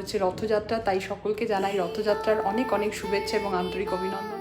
হচ্ছে রথযাত্রা তাই সকলকে জানাই রথযাত্রার অনেক অনেক শুভেচ্ছা এবং আন্তরিক অভিনন্দন।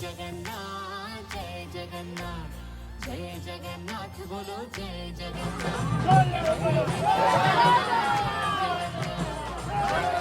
जगन्नाथ जय जगन्नाथ जय जगन्नाथ बोलो जय जगन्नाथ जगन्नाथ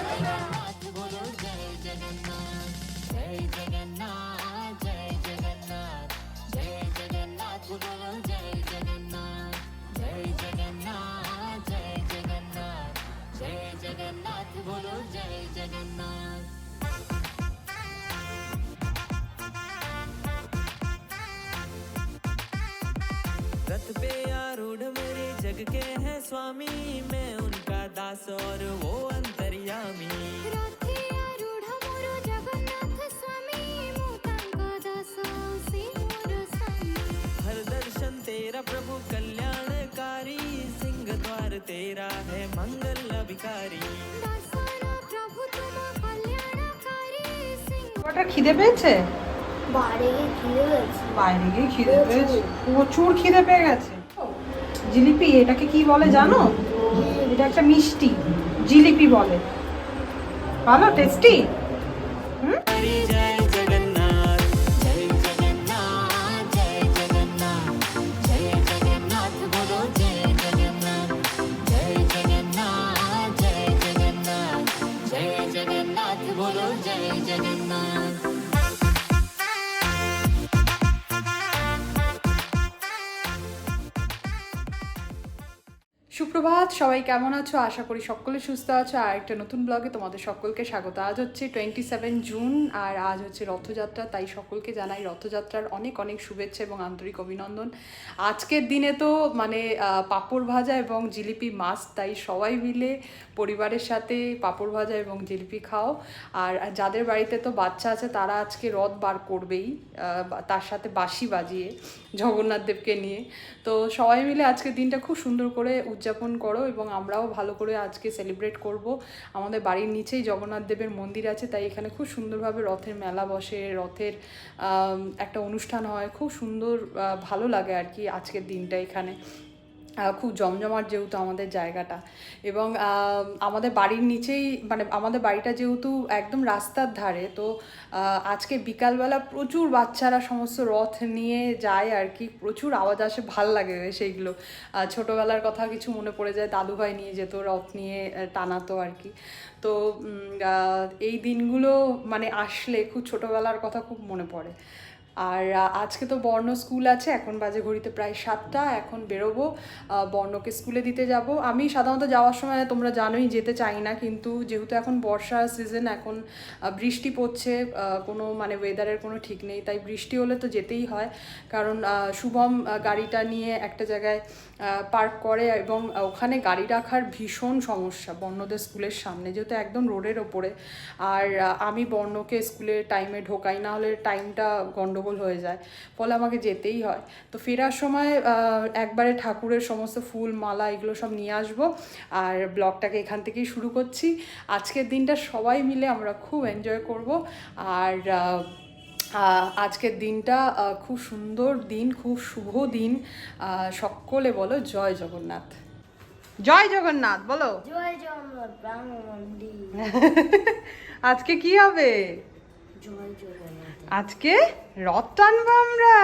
जग के हैं स्वामी मैं उनका दास और वो अंतर्यामी। तेरा प्रभु कल्याणकारी सिंह द्वार तेरा है मंगल अभिकारी। কটা पे পেয়েছে? বাইরে গিয়ে খিদে পেয়েছে। বাইরে গিয়ে খিদে পেয়েছে। প্রচুর জিলিপি এটাকে কি বলে জানো? এটা একটা মিষ্টি জিলিপি বলে। ভালো টেস্টি हरि সুপ্রভাত, সবাই কেমন আছো? আশা করি সকলে সুস্থ আছো। আর একটা নতুন ব্লগে তোমাদের সকলকে স্বাগত। আজ হচ্ছে টোয়েন্টি সেভেন জুন আর আজ হচ্ছে রথযাত্রা, তাই সকলকে জানাই রথযাত্রার অনেক অনেক শুভেচ্ছা এবং আন্তরিক অভিনন্দন। আজকের দিনে তো মানে পাঁপড় ভাজা এবং জিলিপি মাছ, তাই সবাই মিলে পরিবারের সাথে পাঁপড় ভাজা এবং জিলিপি খাও। আর যাদের বাড়িতে তো বাচ্চা আছে, তারা আজকে রথ বার করবেই তার সাথে বাঁশি বাজিয়ে জগন্নাথ দেবকে নিয়ে। তো সবাই মিলে আজকের দিনটা খুব সুন্দর করে উদযাপন করো এবং আমরাও ভালো করে আজকে সেলিব্রেট করব। আমাদের বাড়ির নিচেই জগন্নাথ দেবের মন্দির আছে, তাই এখানে খুব সুন্দরভাবে রথের মেলা বসে, রথের একটা অনুষ্ঠান হয়। খুব সুন্দর ভালো লাগে আর কি আজকের দিনটা এখানে। খুব জমজমাট যেহেতু আমাদের জায়গাটা। এবং আমাদের বাড়ির নিচেই মানে আমাদের বাড়িটা যেহেতু একদম রাস্তার ধারে, তো আজকে বিকালবেলা প্রচুর বাচ্চারা সমস্ত রথ নিয়ে যায় আর কি, প্রচুর আওয়াজ আসে, ভালো লাগে সেইগুলো। ছোটোবেলার কথা কিছু মনে পড়ে যায়, দাদুভাই নিয়ে যেত রথ নিয়ে টানাতো আর কি। তো এই দিনগুলো মানে আসলে খুব ছোটোবেলার কথা খুব মনে পড়ে। আর আজকে তো বর্ণ স্কুল আছে, এখন বাজে ঘড়িতে প্রায় সাতটা, এখন বেরোবো। বর্ণকে স্কুলে দিতে যাব। আমি সাধারণত যাওয়ার সময় তোমরা জানোই যেতে চাই না, কিন্তু যেহেতু এখন বর্ষার সিজন এখন বৃষ্টি পড়ছে কোনো মানে ওয়েদারের কোনো ঠিক নেই, তাই বৃষ্টি হলে তো যেতেই হয়। কারণ শুভম গাড়িটা নিয়ে একটা জায়গায় পার্ক করে এবং ওখানে গাড়ি রাখার ভীষণ সমস্যা বর্ণদের স্কুলের সামনে, যেহেতু একদম রোডের ওপরে। আর আমি বর্ণকে স্কুলে টাইমে ঢোকাই না হলে টাইমটা গন্ডগোল হয়ে যায়। ফলে আমাকে যেতেই হয়। তো ফেরার সময় একবারে ঠাকুরের সমস্ত ফুল মালা এগুলো সব নিয়ে আসব। আর ব্লগটাকে এখান থেকেই শুরু করছি। আজকের দিনটা সবাই মিলে আমরা খুব এনজয় করব। আর আজকের দিনটা খুব সুন্দর দিন খুব শুভ দিন। সকলে বলো জয় জগন্নাথ। জয় জগন্নাথ বলো। জয় জগন্নাথ আজকে কি হবে? জয় জগন্নাথ। আজকে রথ টানবো আমরা।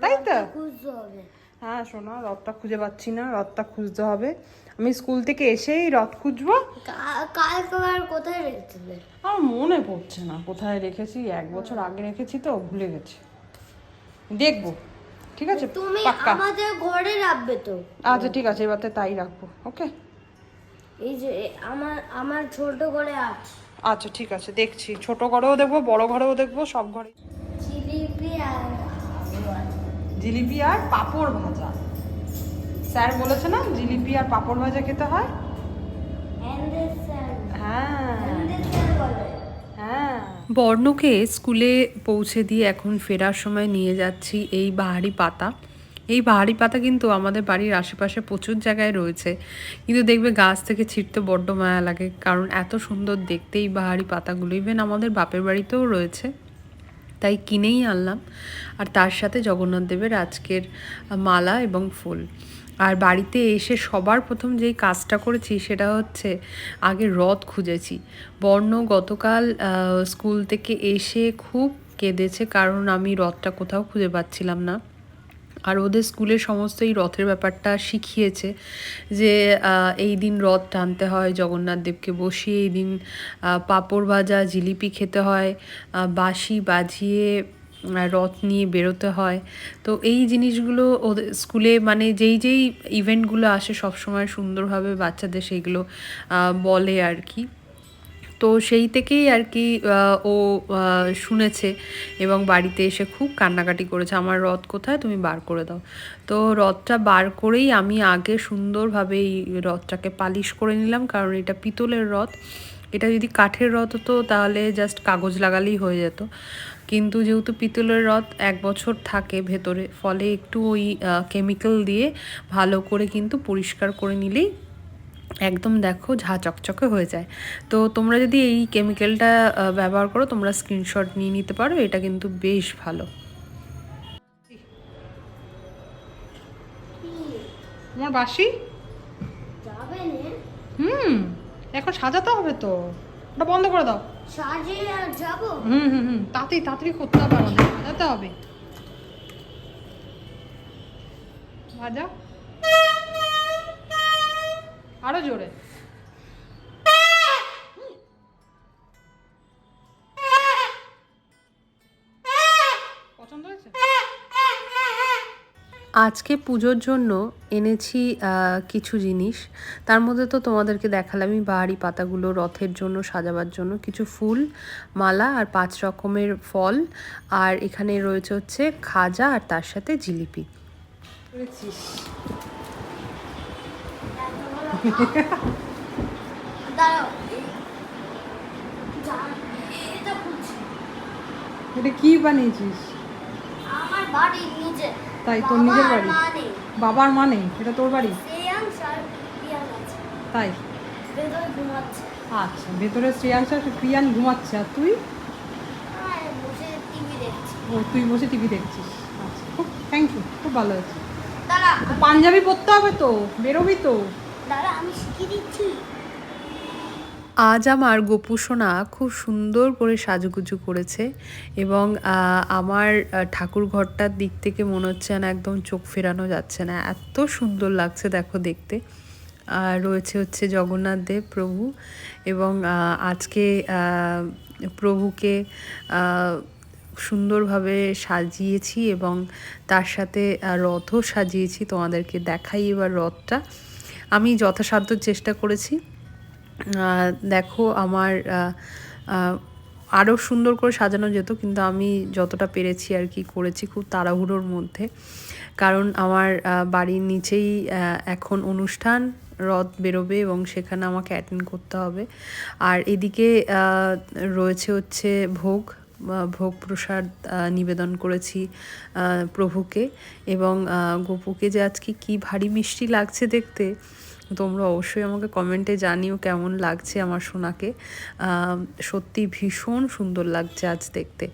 তাই তো? হ্যাঁ শোনো রথটা খুঁজে পাচ্ছি না রথটা খুঁজতে হবে। আমি স্কুল থেকে এসেই রথ খুঁজবো। কোথায় রেখেছিলে? আমার মনে পড়ছে না। কোথায় রেখেছি? এক বছর আগে রেখেছি তো ভুলে গেছি। দেখব। ঠিক আছে? তুমি আমাদের ঘরে রাখবে তো? আচ্ছা ঠিক আছে এবার তাই রাখব। ওকে? এই যে আমার আমার ছোট করে আছে। আচ্ছা ঠিক আছে দেখছি। ছোট ঘরেও দেখব বড় ঘরেও দেখব সব ঘরে। জিলিপি আর জিলিপি আর পাঁপড় ভাজা। স্যার বলেছে না জিলিপি আর পাঁপড় ভাজা খেতে হয়? হ্যাঁ। হ্যাঁ। বর্ণকে স্কুলে পৌঁছে দিয়ে এখন ফেরার সময় নিয়ে যাচ্ছি এই বাহারি পাতা। এই বাহারি পাতা কিন্তু আমাদের বাড়ির আশেপাশে প্রচুর জায়গায় রয়েছে। কিন্তু দেখবে গাছ থেকে ছিটতে বড্ড মায়া লাগে, কারণ এত সুন্দর দেখতে এই বাহারি পাতাগুলো। ইভেন আমাদের বাপের বাড়িতেও রয়েছে। তাই কিনেই আনলাম। আর তার সাথে জগন্নাথ দেবের আজকের মালা এবং ফুল। আর বাড়িতে এসে সবার প্রথম যেই কাজটা করেছি সেটা হচ্ছে, আগে রথ খুঁজেছি। বর্ণ গতকাল স্কুল থেকে এসে খুব কেঁদেছে, কারণ আমি রথটা কোথাও খুঁজে পাচ্ছিলাম না। আর ওদের স্কুলে সমস্ত এই রথের ব্যাপারটা শিখিয়েছে যে এই দিন রথ টানতে হয়, জগন্নাথ দেবকে বসিয়ে এই দিন পাঁপড় ভাজা, জিলিপি খেতে হয় বাঁশি বাজিয়ে রথ নিয়ে বেরোতে হয়। তো এই জিনিসগুলো ওদের স্কুলে মানে যেই যেই ইভেন্টগুলো আসে সবসময় সুন্দরভাবে বাচ্চাদের সেইগুলো বলে আর কি। তো সেই থেকেই আর কি ও শুনেছে এবং বাড়িতে এসে খুব কান্নাকাটি করেছে। আমার রথ কোথায়? তুমি বার করে দাও। তো রথটা বার করেই আমি আগে সুন্দরভাবে এই রথটাকে পালিশ করে নিলাম, কারণ এটা পিতলের রথ। এটা যদি কাঠের রথ হতো, তাহলে জাস্ট কাগজ লাগালেই হয়ে যেত। কিন্তু যেহেতু পিতলের রথ এক বছর থাকে ভেতরে, ফলে একটু ওই কেমিক্যাল দিয়ে ভালো করে কিন্তু পরিষ্কার করে নিলেই একদম দেখো ঝা চকচকে হয়ে যায়। তো তোমরা যদি এই কেমিক্যালটা ব্যবহার করো তোমরা স্ক্রিনশট নিয়ে নিতে পারো এটা কিন্তু বেশ ভালো। তোমার বাসি? হুম এখন সাজাতে হবে তো। ওটা বন্ধ করে দাও। সাজিয়ে যাব। হুম হুম হুম তাড়াতাড়ি তাড়াতাড়ি করতে হবে আমাদের। সাজাতে হবে। ভাজা। আরও জোরে। পছন্দ হয়েছে? আজকে পুজোর জন্য এনেছি কিছু জিনিস। তার মধ্যে তো তোমাদেরকে দেখালামই বাহারি পাতাগুলো রথের জন্য সাজাবার জন্য কিছু ফুল মালা আর পাঁচ রকমের ফল। আর এখানে রয়েছে হচ্ছে খাজা আর তার সাথে জিলিপি। এটা। কি বানিয়েছিস আমার তাই, তোর নিজের বাড়ি? বাবার মা নেই এটা তোর বাড়ি। তাই ঘুমাচ্ছে। আচ্ছা ভেতরে শ্রেয়াংশ আর প্রিয়ান ঘুমাচ্ছে আর তুই। ও তুই বসে টিভি দেখছিস আচ্ছা খুব থ্যাংক ইউ খুব ভালো হয়েছে পাঞ্জাবি পরতে হবে তো বেরোবি তো দাঁড়া, আমি শিখিয়ে দিচ্ছি। আজ আমার গোপু সোনা খুব সুন্দর করে সাজুগুজু করেছে এবং আমার ঠাকুর ঘরটার দিক থেকে মনে হচ্ছে না একদম চোখ ফেরানো যাচ্ছে না। এত সুন্দর লাগছে দেখো দেখতে। আর রয়েছে হচ্ছে জগন্নাথ দেব প্রভু এবং আজকে প্রভুকে সুন্দরভাবে সাজিয়েছি এবং তার সাথে রথও সাজিয়েছি। তোমাদেরকে দেখাই এবার রথটা। আমি যথাসাধ্য চেষ্টা করেছি। দেখো আমার আরও সুন্দর করে সাজানো যেত, কিন্তু আমি যতটা পেরেছি আর কি করেছি খুব তাড়াহুড়োর মধ্যে। কারণ আমার বাড়ির নিচেই এখন অনুষ্ঠান, রথ বেরোবে এবং সেখানে আমাকে অ্যাটেন্ড করতে হবে। আর এদিকে রয়েছে হচ্ছে ভোগ ভোগ প্রসাদ নিবেদন করেছি প্রভুকে এবং গোপুকে যে আজকে কি ভারী মিষ্টি লাগছে দেখতে, তোমরা অবশ্যই আমাকে কমেন্টে জানিও কেমন লাগছে আমার সোনাকে। সত্যি ভীষণ সুন্দর লাগছে আজ দেখতে।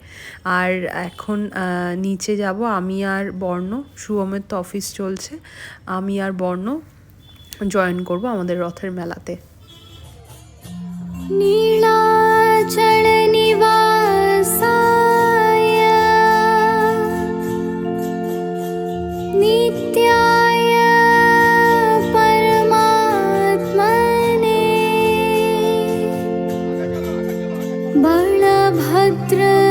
আর এখন নিচে যাব, আমি আর বর্ণ শুভমের তো অফিস চলছে, আমি আর বর্ণ জয়েন করব আমাদের রথের মেলাতে। नित्याय परमात्मने। बलभद्र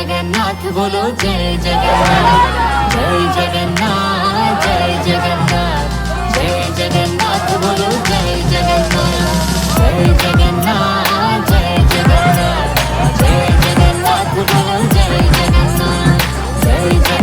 జగన్నాథ్ బోలో జయ జగన్నాథ్. జయ జగన్నాథ్ జయ జగన్నాథ్. జయ జగన్నాథ్ బోలో జయ జగన్నాథ్. జయ జగన్నాథ్ జయ జగన్నాథ్. జయ జగన్నాథ్ బోలో జయ జగన్నాథ్. జయ జగన్నాథ్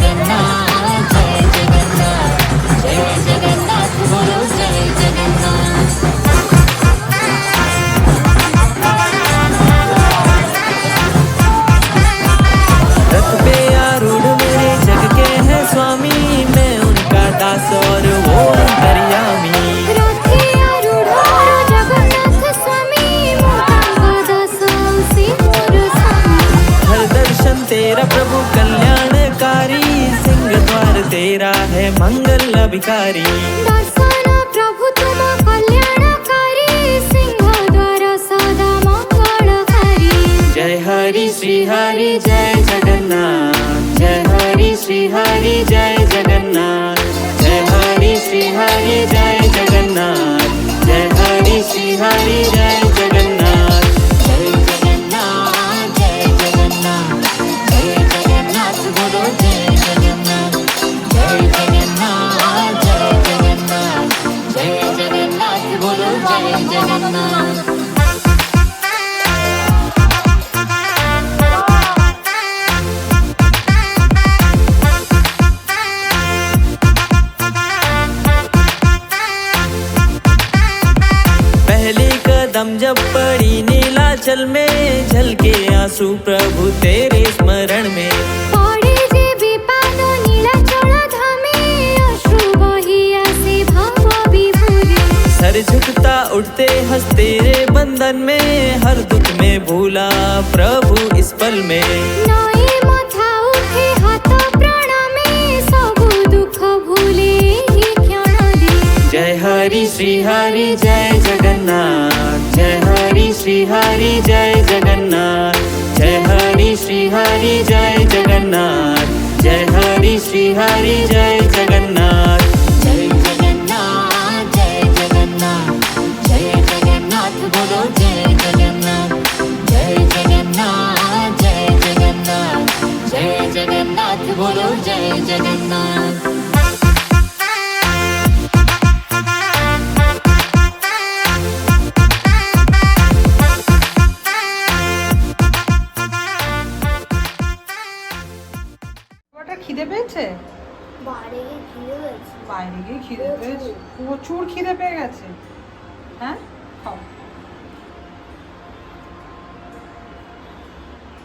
बंधन में हर दुख में भूला प्रभु इस पल में। नए मथा उठे हाथ प्रणामे सबु दुख भूले क्षण दे। जय हरि श्री हरि जय जगन्नाथ। जय हरि श्री हरि जय जगन्नाथ। जय हरि श्री हरि जय जगन्नाथ। जय हरि श्री हरि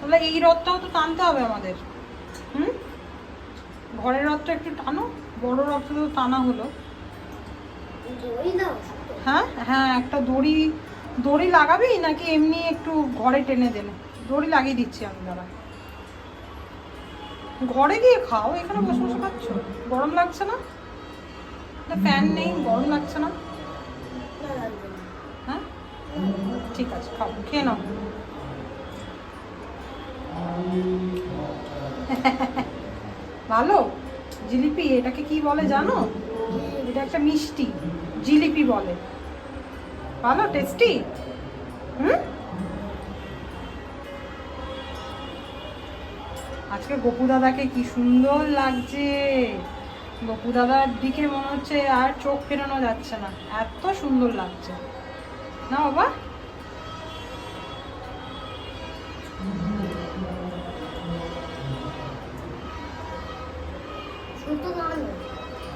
তাহলে এই রথটাও তো টানতে হবে আমাদের। হুম? ঘরের রথটা একটু টানো বড় রথটা তো টানা হলো। হ্যাঁ হ্যাঁ একটা দড়ি দড়ি লাগাবি নাকি এমনি একটু ঘরে টেনে দেনে দড়ি লাগিয়ে দিচ্ছি আমি দাঁড়া। ঘরে গিয়ে খাও এখানে বসে বসে খাচ্ছ? গরম লাগছে না? ফ্যান নেই গরম লাগছে না। হ্যাঁ? ঠিক আছে খাও খেয়ে নাও। ভালো? জিলিপি, এটাকে কি বলে জানো? এটা একটা মিষ্টি, জিলিপি বলে। ভালো? টেস্টি হুম? আজকে গপু দাদাকে কি সুন্দর লাগছে। গপু দাদার দিকে মনে হচ্ছে আর চোখ ফেরানো যাচ্ছে না। এত সুন্দর লাগছে। না বাবা?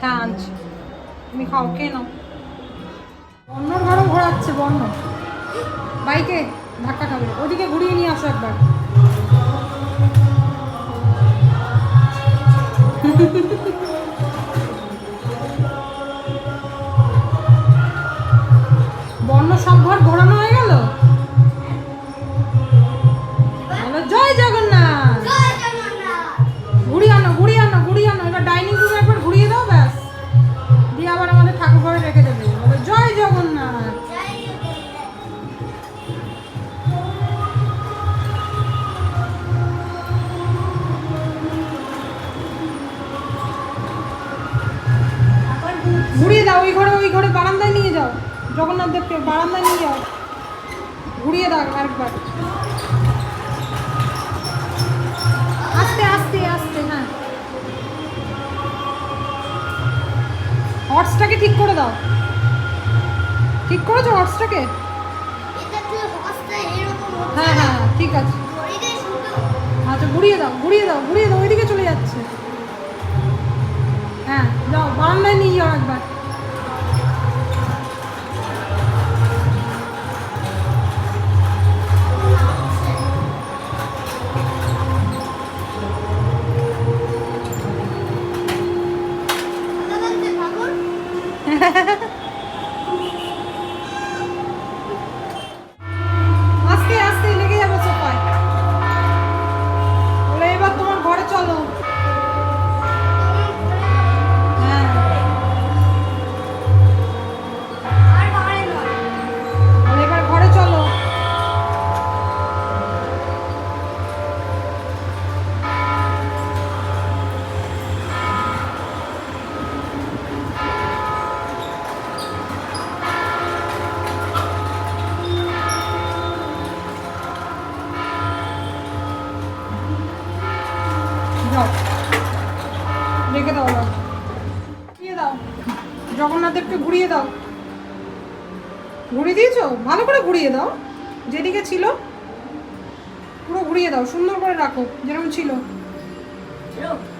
হ্যাঁ আনছি তুমি খাও, খেয়ে নাও। বন্যর ঘরও ঘোরাচ্ছে বন্য বাইকে ধাক্কা খাবে। ওদিকে ঘুরিয়ে নিয়ে আসো একবার। বন্য সব ঘর ঘোরানো হয়ে গেল? ঘুরিয়ে দাও ওই ঘরে ওই ঘরে বারান্দায় নিয়ে যাও। জগন্নাথদেবকে বারান্দায় নিয়ে যাও। ঘুরিয়ে দাও আরেকবার। আস্তে আস্তে আস্তে হ্যাঁ। হর্সটাকে ঠিক করে দাও। ঠিক করেছ হর্সটাকে হ্যাঁ, হ্যাঁ হ্যাঁ ঠিক আছে। আচ্ছা ঘুরিয়ে দাও ঘুরিয়ে দাও ঘুরিয়ে দাও ওইদিকে চলে যাচ্ছে। হ্যাঁ যাও বারান্দায়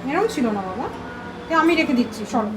এরকম ছিল না বাবা। আমি রেখে দিচ্ছি সরো।